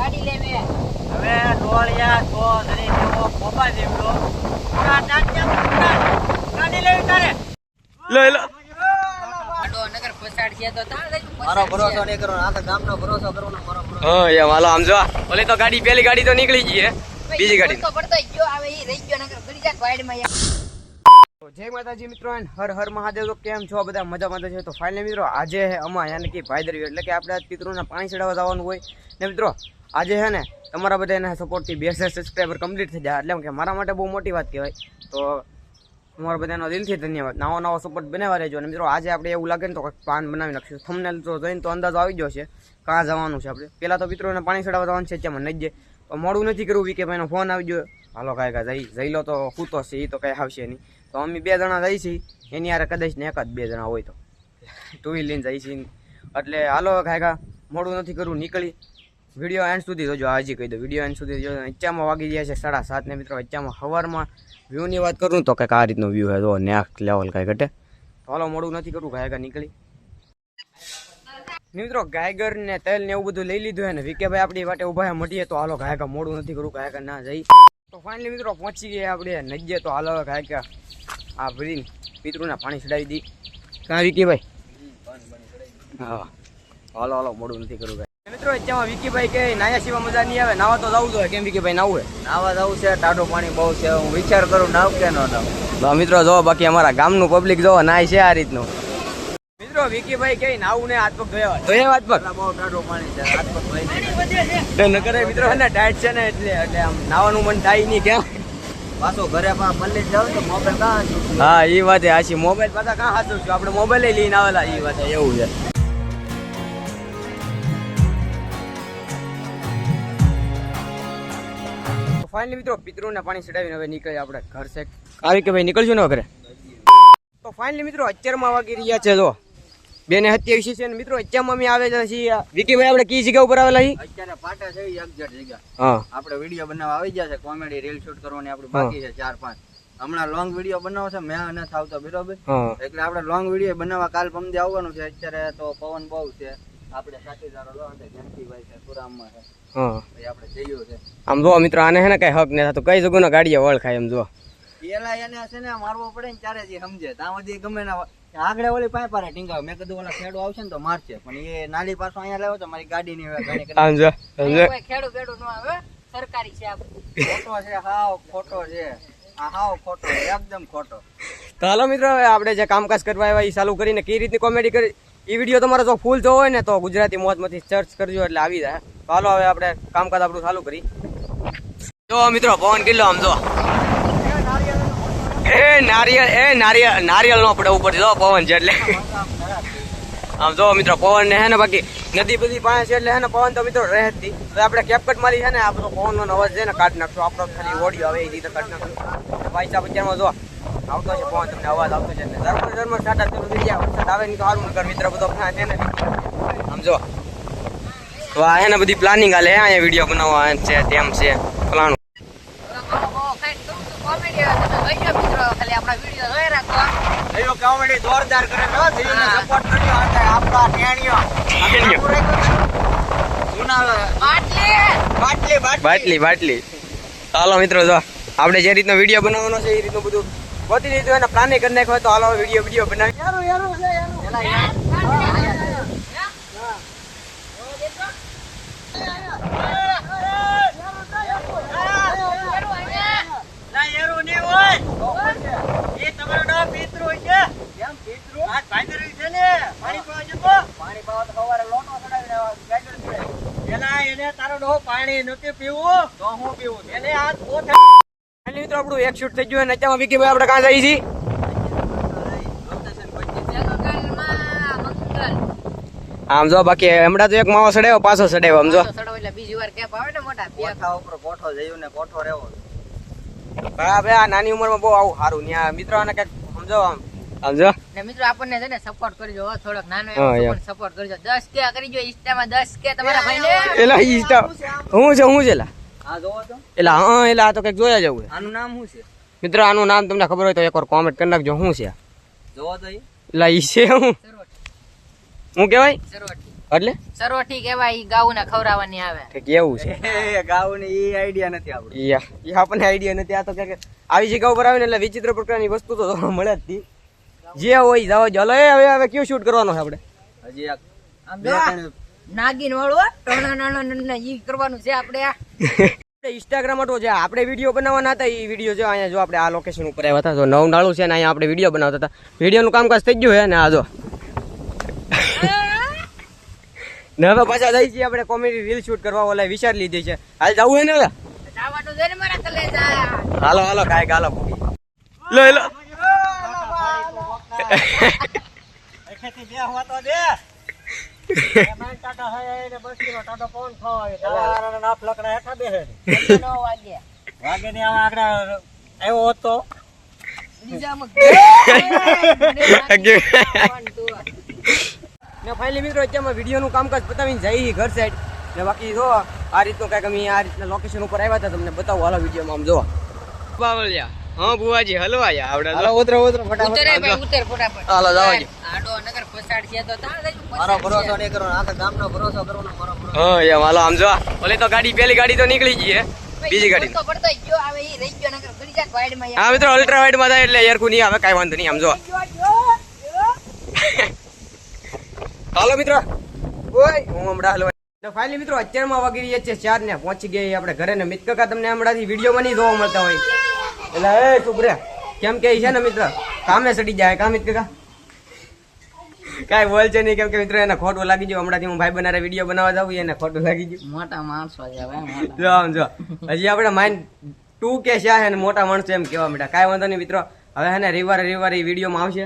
ગાડી લેવે હવે ડોળિયા તો ધરી જેવો પોપા જેવડો. પૂરા ટાંટિયા પૂરા ગાડી લેવી તારે. લો. લો લઈ મારો ભરોસો નહીં કરો આ તો ગામનો ભરોસો કરવાનો મારો ભરોસો. હા એમ હાલો આમ જો. ઓલી તો ગાડી પેલી ગાડી તો નીકળી ગઈ હે. બીજી ગાડી તો પડતો ગયો આવે એ રહી ગયો નગર ગડી જાય વાઈડમાં યાર. જય માતાજી મિત્રો and હર હર મહાદેવ. તો કેમ છો? બધા મજામાં તો છે. તો ફાઇનલી મિત્રો આજે હે અમા યાની કે ભાઈદરવી. એટલે કે આપણે આજ પિતૃના પાણી ચડાવવા જવાનું હોય. ને મિત્રો આજે છે ને, તમારા બધા એના સપોર્ટથી બે હજાર સબસ્ક્રાઈબર કમ્પ્લીટ થઈ જાય. એટલે કે મારા માટે બહુ મોટી વાત કહેવાય. તો તમારા બધાનો દિલથી ધન્યવાદ. નવો નવો સપોર્ટ બનાવવા રહેજો. અને મિત્રો, આજે આપણે એવું લાગે ને તો કંઈક પ્લાન બનાવી નાખશું. થમને તો જોઈને તો અંદાજો આવી ગયો છે કાં જવાનું છે આપણે? પહેલાં તો મિત્રોને પાણી ચડાવવા જવાનું છે ત્યાં નહીં જ તો મોડું નથી કરવું કે ભાઈનો ફોન આવી ગયો. હાલો કાંઈ કાંઈ, જઈ જઈ લો તો સૂતો છે એ તો કાંઈ આવશે નહીં. તો અમે બે જણા જઈ છીએ. એની યાર કદાચ ને એકાદ બે જણા હોય તો. ટુ વ્હીલ લઈને જઈ છીએ. એટલે હાલો કાંઈ કાં મોડું નથી કરવું, નીકળી. વીડિયો એન્ડ સુધી જોજો, હાજી કહી દો વીડિયો એન્ડ સુધી જોજો. વચ્ચામાં વાગી ગયા છે સાડા સાત ને મિત્રો. વચ્ચામાં સવારમાં વ્યૂની વાત કરું તો કંઈક આ રીતનો વ્યૂ હે તો નેક્સ્ટ લેવલ કાંઈ ઘટે. હાલો, મોડું નથી કરવું ગાયગા નીકળી. મિત્રો ગાયગર ને તેલ ને એવું બધું લઈ લીધું હે ને વિકે ભાઈ આપણી વાટે ઊભા હે મટીએ તો હાલો ગાયકા મોડું નથી કરવું ગાયકા ના જઈ. તો ફાઇનલી મિત્રો, પહોંચી ગયા આપણે નજીએ તો હાલો ગાયકા આ ભરીને પિતૃના પાણી ચડાવી દી. કાં વિકી ભાઈ હા. હાલો હાલો, મોડું નથી કરવું મિત્રો અત્યારમાં વિકીભાઈ કે નાયા સિવા મજા નહીં આવે. નાવા તો જવું જોઈએ. કેમ વિકીભાઈ નાવું છે નાવા જવું છે. ટાઢું પાણી બહુ છે. હું વિચાર કરું નાવ કે ન નાવ. તો મિત્રો જો બાકી અમારા ગામનું પબ્લિક જો નાય છે આ રીતનું. મિત્રો વિકીભાઈ કે નાવું ને હાથ પગ ધોયા ધોયા હાથ પગ? બહુ ટાઢું પાણી છે. હાથ પગ ધોઈ નહીં મિત્રો ને ટાઈટ છે ને એટલે એટલે આમ નાવાનું મન થાય નહીં કેમ? પાછો ઘરે પણ પલ્લી જાવ તો મોબાઈલ કાં હા એ વાત હાચી. મોબાઈલ પાછા કાં હાચું છું? આપણે મોબાઈલ લઈને આવેલા એ વાત એવું છે. ફાઇનલી મિત્રો પિતૃને પાણી ચડાવીને હવે નીકળે આપણે ઘર છે. આવી કે ભાઈ નીકળજો ને ઘરે. તો ફાઇનલી મિત્રો અત્યારમાં વાગી રહ્યા છે જો. બે ને સત્યાવીસી છે મિત્રો અત્યારમાં અમે આવે છીએ વિકીભાઈ આપણે કઈ જગ્યા ઉપર આવેલા છીએ? અત્યારે પાટા છે એક અગજટ જગ્યા. હા. આપણે વીડિયો બનાવવા આવી ગયા છે કોમેડી રીલ શૂટ કરવાની આપણે બાકી છે ચાર પાંચ. હમણાં લોંગ વીડિયો બનાવો છે મેં નથી આવતો બરોબર? એટલે આપણે લોંગ વીડિયો બનાવવા કાલ પમદે આવવાનું છે અત્યારે તો પવન બહુ છે. આમ જો મિત્રો આને હે ને કઈ હક નહીં થતું. કઈ ગાડીએ વળ એમ જો. પેલા એને છે ને મારવો પડે ને ત્યારે જ સમજે. ત્યાં સુધી ગમે ના આગળ ઓલી પાય પારે ટીંગાવ મેં કીધું ઓલા ખેડો આવશે ને તો મારશે. પણ એ નાલી પાછો અહીંયા લાવ્યો તો મારી ગાડી ની કોઈ ખેડૂ બેડું આવે સરકારી છે ખોટો છે હાવ ખોટો છે. આ હાવ ખોટો છે, એકદમ ખોટો. તો હાલો મિત્રો આપણે જે કામકાજ કરવા આવ્યા એ ચાલુ કરીને કઈ રીતની કોમેડી કરી? એ વીડિયો તમારે જો ફૂલ જોવો હોય ને તો ગુજરાતી મોજમાંથી સર્ચ કરજો એટલે આવી જાય. ચાલો હવે આપણે કામકાજ આપણું ચાલુ કરી. જો મિત્રો, પવન કિલ્લો આમ જો. એ નારિયેળ એ નારિયેળ નારિયેળ નો પડે ઉપર જો પવન છે એટલે. આમ જો મિત્રો પવન ને હે ને બાકી નદી બધી પાસે છે એટલે હે ને પવન તો મિત્રો રહે જ હવે આપણે કેપકટ મારી છે ને આ બધો પવન નો અવાજ છે ને કાઢી નાખશું. આપણો ખાલી ઓડિયો આવે એ રીતે કાઢી નાખશું. ભાઈ સાહેબ, અત્યારમાં જો આવતો છે પવન તમને અવાજ આવતો છે ધર્મ ધર્મ સાટા ચાલુ થઈ ગયા વરસાદ આવે ને તો સારું નગર મિત્ર બધો ફ્યાં છે ને. સમજો તો આ એને બધી પ્લાનિંગ હાલે અહીંયા વીડિયો બનાવવા છે તેમ છે કોમેડી જોરદાર કરે સપોર્ટ કરજો આપણા બાટલી! બાટલી. બાટલી ચાલો મિત્રો જો. આપણે જે રીતનો વીડિયો બનાવવાનો છે એ રીતનું બધું બધી રીતનું એને પ્લાનિંગ કરી નાખ્યો હોય તો હાલો વીડિયો વીડિયો બનાવી. ના એરું નહીં હોય. એ તમારો નામ છે. કેમ પિતૃ? આ ભાઈદરી છે ને પાણી પીવા જતો. પાણી પીવા તો સવારે લોટો ચડાવીને ગાજર પીવે એલા એને તારો ડોહો પાણી નથી પીવું. તો હું પીવું એને આ ફાઇનલી મિત્રો આપણું એક શૂટ થઈ ગયું અને અત્યારમાં વિકી ભાઈ આપણે કાં જઈએ છીએ આમ જો બાકી હમણાં તો એક માવો સડાયો પાછો સડાયો આમ જો. એટલે બીજી વાર કેપ આવે ને મોટા કોઠા ઉપર કોઠો જયું ને કોઠો રહેવો ભાઈ આ નાની ઉંમરમાં બહુ આવું સારું. ત્યાં મિત્રોને કંઈક સમજો આમ. સમજો જો. ને મિત્રો આપણને છે ને સપોર્ટ કરજો થોડોક નાનો યાર. સપોર્ટ કરજો. દસ કે કરજો ઇન્સ્ટામાં દસ કે તમારા ભાઈને. એલા ઇન્સ્ટા હું છે હું છે એલા? આ જોવો તો. એલા હા એલા આ તો કંઈક જોયા જવું આનું નામ શું છે? મિત્રો આનું નામ તમને ખબર હોય તો એકવાર કોમેન્ટ કરી નાખજો શું છે? જોવો તો એટલે ઈ છે હું. હું કહેવાય? એટલે? સરવટી કહેવાય ઈ ગાઉને ખવડાવવાની આવે. કે કેવું છે. એ ગાઉની ઈ આઈડિયા નથી આપણો યા ઈ આપણને આઈડિયા નથી આ તો કે આવી જગ્યા ઉપર આવે ને એટલે વિચિત્ર પ્રકારની વસ્તુ તો મળે જ તી. જે હોય જાવ જ હવે હવે કયું શૂટ કરવાનું છે આપણે? હજી આમ બે ત્રણ નાગિન વાળો હો. ઈ કરવાનું છે આપણે આ. ઇન્સ્ટાગ્રામ હતો જે આપણે વીડિયો બનાવવાના હતા એ વીડિયો જો અહીંયા જો આપણે આ લોકેશન ઉપર આવ્યા હતા તો નવ નાળું છે ને અહીંયા આપણે વીડિયો બનાવતા હતા. વિડીયોનું કામકાજ થઈ ગયું છે ને આ જો. ને હવે પાછા જઈ છીએ આપણે કોમેડી રીલ શૂટ કરવા ઓલા વિચાર લીધી છે. હાલ જવું હે ને હવે? જવાનું છે ને મારા કલેજા હાલો હાલો કાંઈક હાલો. લો. લો વાગે ને આકડા આવ્યો હોત ને ફાઇનલી મિત્રો અત્યારમાં વિડીયોનું કામકાજ પતાવીને જઈ ઘર સાઈડ ને બાકી જો આ રીતનું કાંઈક અમે આ રીતના લોકેશન ઉપર આવ્યા હતા તમને બતાવું હાલો વિડીયોમાં આમ જોવા બાવળિયા. હા બુવાજી હલવા આયા આવડે હાલો ઉતરો ઉતરો ઉતરે ભાઈ ઉતર ફટાફટ. હાલો, જાઓ જી. આડો નગર ફસાડ છે તો તાણ લઈ મારો ભરોસો નહીં કરવાનો. તો ગામનો ભરોસો કરવાનો મારો ભરોસો. હા એમ હાલો આમ જો ઓલે તો ગાડી પેલી ગાડી તો નીકળી ગઈ હે. બીજી ગાડી. તો પડતો ગયો આવે ઈ રહી ગયો નગર ગડી જાય વાઈડમાં હા મિત્રો અલ્ટ્રા વાઈડમાં થાય એટલે એરકુ નહીં આવે કાઈ વાંધો નહીં આમ જો હાલો મિત્રો. ઓય હું હમણાં હાલો તો ફાઇનલી મિત્રો અત્યારમાં વાગી રહ્યા છે ચાર ને પહોંચી ગયા આપણે ઘરે ને મિત કાકા તમને હમણાંથી વિડીયોમાં નહીં જોવા મળતા હોય. એટલે એ છોકરા રે. કેમ કે છે ને મિત્ર કામે સડી જાય. કામ કાકા કાંઈ બોલ છે નહીં. કેમ કે મિત્રો એને ખોટું લાગી ગયું. હમણાંથી હું ભાઈ બનારે વીડિયો બનાવવા જાઉં એને ખોટું લાગી ગયું. મોટા માણસો છે જો આમ જો. હજી આપણે માઇન્ડ ટુ કે છે હે ને મોટા માણસો એમ કહેવા માંડ્યા. કાંઈ વાંધો નહીં મિત્રો. હવે હે ને રવિવારે રવિવારે વિડીયોમાં આવશે.